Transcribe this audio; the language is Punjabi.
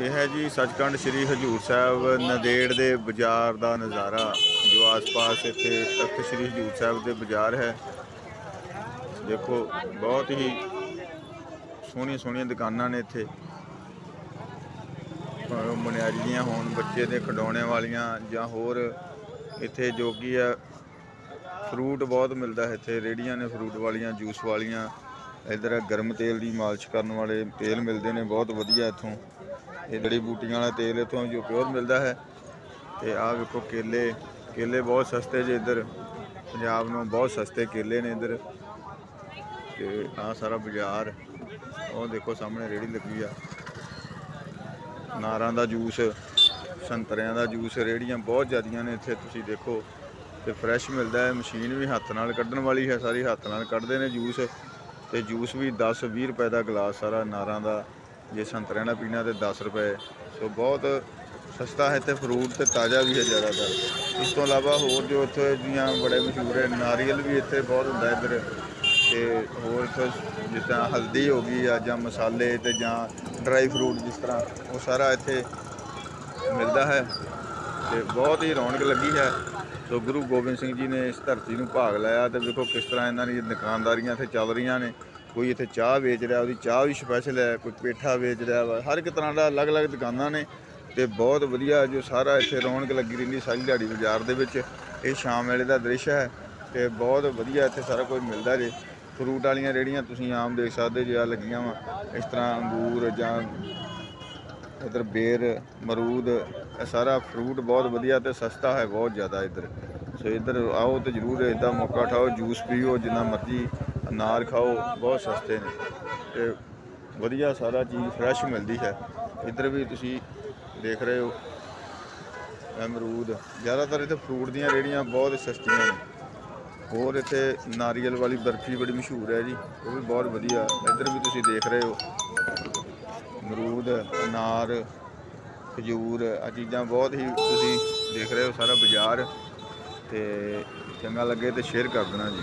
ਇਹ ਹੈ ਜੀ ਸੱਚਖੰਡ ਸ੍ਰੀ ਹਜੂਰ ਸਾਹਿਬ ਨਦੇੜ ਦੇ ਬਾਜ਼ਾਰ ਦਾ ਨਜ਼ਾਰਾ, ਜੋ ਆਸ-ਪਾਸ ਇੱਥੇ ਤਖਤ ਸ੍ਰੀ ਹਜੂਰ ਸਾਹਿਬ ਦੇ ਬਾਜ਼ਾਰ ਹੈ। ਦੇਖੋ, ਬਹੁਤ ਹੀ ਸੋਹਣੀਆਂ ਸੋਹਣੀਆਂ ਦੁਕਾਨਾਂ ਨੇ ਇੱਥੇ। ਭਾਵੇਂ ਹੋਣ, ਬੱਚੇ ਦੇ ਖਿਡੌਣੇ ਵਾਲੀਆਂ ਜਾਂ ਹੋਰ, ਇੱਥੇ ਜੋ ਕੀ ਆ ਫਰੂਟ ਬਹੁਤ ਮਿਲਦਾ ਹੈ ਇੱਥੇ। ਰੇੜੀਆਂ ਨੇ ਫਰੂਟ ਵਾਲੀਆਂ ਜੂਸ ਵਾਲੀਆਂ। ਇਧਰ ਗਰਮ ਤੇਲ ਦੀ ਮਾਲਿਸ਼ ਕਰਨ ਵਾਲੇ ਤੇਲ ਮਿਲਦੇ ਨੇ, ਬਹੁਤ ਵਧੀਆ ਇੱਥੋਂ। ਇਹ ਜੜੀ ਬੂਟੀਆਂ ਵਾਲਾ ਤੇਲ ਇੱਥੋਂ ਜੋ ਪਿਓਰ ਮਿਲਦਾ ਹੈ। ਤੇ ਆਹ ਵੇਖੋ ਕੇਲੇ ਕੇਲੇ ਬਹੁਤ ਸਸਤੇ ਜੇ ਇੱਧਰ। ਪੰਜਾਬ ਨੂੰ ਬਹੁਤ ਸਸਤੇ ਕੇਲੇ ਨੇ ਇੱਧਰ। ਤੇ ਆਹ ਸਾਰਾ ਬਾਜ਼ਾਰ, ਉਹ ਦੇਖੋ ਸਾਹਮਣੇ ਰੇੜੀ ਲੱਗੀ ਆ। ਨਾਰਾਂ ਦਾ ਜੂਸ, ਸੰਤਰਿਆਂ ਦਾ ਜੂਸ, ਰੇੜੀਆਂ ਬਹੁਤ ਜ਼ਿਆਦੀਆਂ ਨੇ ਇੱਥੇ, ਤੁਸੀਂ ਦੇਖੋ। ਤੇ ਫਰੈਸ਼ ਮਿਲਦਾ ਹੈ, ਮਸ਼ੀਨ ਵੀ ਹੱਥ ਨਾਲ ਕੱਢਣ ਵਾਲੀ ਹੈ, ਸਾਰੀ ਹੱਥ ਨਾਲ ਕੱਢਦੇ ਨੇ ਜੂਸ। ਤੇ ਜੂਸ ਵੀ 10 20 ਰੁਪਏ ਦਾ ਗਲਾਸ ਸਾਰਾ ਨਾਰਾਂ ਦਾ, ਜੇ ਸੰਤਰੇ ਨਾਲ ਪੀਣਾ ਤੇ 10 ਰੁਪਏ। ਸੋ ਬਹੁਤ ਸਸਤਾ ਹੈ ਤੇ ਫਰੂਟ ਤੇ ਤਾਜ਼ਾ ਵੀ ਹੈ ਜ਼ਿਆਦਾਤਰ। ਇਸ ਤੋਂ ਇਲਾਵਾ ਹੋਰ ਜੋ ਇੱਥੇ ਦੀਆਂ ਬੜੇ ਮਸ਼ਹੂਰ ਹੈ, ਨਾਰੀਅਲ ਵੀ ਇੱਥੇ ਬਹੁਤ ਹੁੰਦਾ ਇੱਧਰ। ਤੇ ਹੋਰ ਇੱਥੇ ਜਿਸ ਤਰ੍ਹਾਂ ਹਲਦੀ ਹੋ ਗਈ ਆ ਜਾਂ ਮਸਾਲੇ ਤੇ ਜਾਂ ਡਰਾਈ ਫਰੂਟ ਜਿਸ ਤਰ੍ਹਾਂ, ਉਹ ਸਾਰਾ ਇੱਥੇ ਮਿਲਦਾ ਹੈ। ਤੇ ਬਹੁਤ ਹੀ ਰੌਣਕ ਲੱਗੀ ਹੈ। ਸੋ ਗੁਰੂ ਗੋਬਿੰਦ ਸਿੰਘ ਜੀ ਨੇ ਇਸ ਧਰਤੀ ਨੂੰ ਭਾਗ ਲਾਇਆ ਤੇ ਵੇਖੋ ਕਿਸ ਤਰ੍ਹਾਂ ਇਹਨਾਂ ਦੀ ਦੁਕਾਨਦਾਰੀਆਂ ਇੱਥੇ ਚੱਲ ਰਹੀਆਂ ਨੇ। ਕੋਈ ਇੱਥੇ ਚਾਹ ਵੇਚ ਰਿਹਾ, ਉਹਦੀ ਚਾਹ ਵੀ ਸਪੈਸ਼ਲ ਹੈ, ਕੋਈ ਪੇਠਾ ਵੇਚ ਰਿਹਾ ਵਾ, ਹਰ ਇੱਕ ਤਰ੍ਹਾਂ ਦਾ ਅਲੱਗ-ਅਲੱਗ ਦੁਕਾਨਾਂ ਨੇ ਤੇ ਬਹੁਤ ਵਧੀਆ ਜੋ ਸਾਰਾ ਇੱਥੇ ਰੌਣਕ ਲੱਗੀ ਰਹਿੰਦੀ ਸਾਰੀ ਦਿਹਾੜੀ ਬਾਜ਼ਾਰ ਦੇ ਵਿੱਚ। ਇਹ ਸ਼ਾਮ ਵੇਲੇ ਦਾ ਦ੍ਰਿਸ਼ ਹੈ ਤੇ ਬਹੁਤ ਵਧੀਆ ਇੱਥੇ ਸਾਰਾ ਕੁਝ ਮਿਲਦਾ ਜੇ। ਫਰੂਟ ਵਾਲੀਆਂ ਰੇੜੀਆਂ ਤੁਸੀਂ ਆਮ ਦੇਖ ਸਕਦੇ ਜੇ ਆ ਲੱਗੀਆਂ ਵਾ, ਇਸ ਤਰ੍ਹਾਂ ਅੰਗੂਰ ਜਾਂ ਇਧਰ ਬੇਰ ਮਰੂਦ ਇਹ ਸਾਰਾ ਫਰੂਟ ਬਹੁਤ ਵਧੀਆ ਤੇ ਸਸਤਾ ਹੈ, ਬਹੁਤ ਜ਼ਿਆਦਾ ਇੱਧਰ। ਸੋ ਇੱਧਰ ਆਓ ਤੇ ਜਰੂਰ ਇਦਾਂ ਮੌਕਾ ਉਠਾਓ ਜੂਸ ਪੀਓ, ਜਿੰਨਾ ਮਰਜ਼ੀ ਅਨਾਰ ਖਾਓ, ਬਹੁਤ ਸਸਤੇ ਨੇ। ਤੇ ਵਧੀਆ ਸਾਰਾ ਚੀਜ਼ ਫਰੈਸ਼ ਮਿਲਦੀ ਹੈ। ਇੱਧਰ ਵੀ ਤੁਸੀਂ ਦੇਖ ਰਹੇ ਹੋ, ਅਮਰੂਦ। ਜ਼ਿਆਦਾਤਰ ਇੱਥੇ ਫਰੂਟ ਦੀਆਂ ਰੇੜੀਆਂ ਬਹੁਤ ਸਸਤੀਆਂ ਨੇ। ਹੋਰ ਇੱਥੇ ਨਾਰੀਅਲ ਵਾਲੀ ਬਰਫੀ ਬੜੀ ਮਸ਼ਹੂਰ ਹੈ ਜੀ, ਉਹ ਵੀ ਬਹੁਤ ਵਧੀਆ। ਇੱਧਰ ਵੀ ਤੁਸੀਂ ਦੇਖ ਰਹੇ ਹੋ। ਅਮਰੂਦ, ਅਨਾਰ, ਖਜੂਰ ਆ ਚੀਜ਼ਾਂ ਬਹੁਤ ਹੀ ਤੁਸੀਂ ਦੇਖ ਰਹੇ ਹੋ ਸਾਰਾ ਬਾਜ਼ਾਰ ਤੇ ਚੰਗਾ ਲੱਗੇ ਤੇ ਸ਼ੇਅਰ ਕਰ ਦੇਣਾ ਜੀ।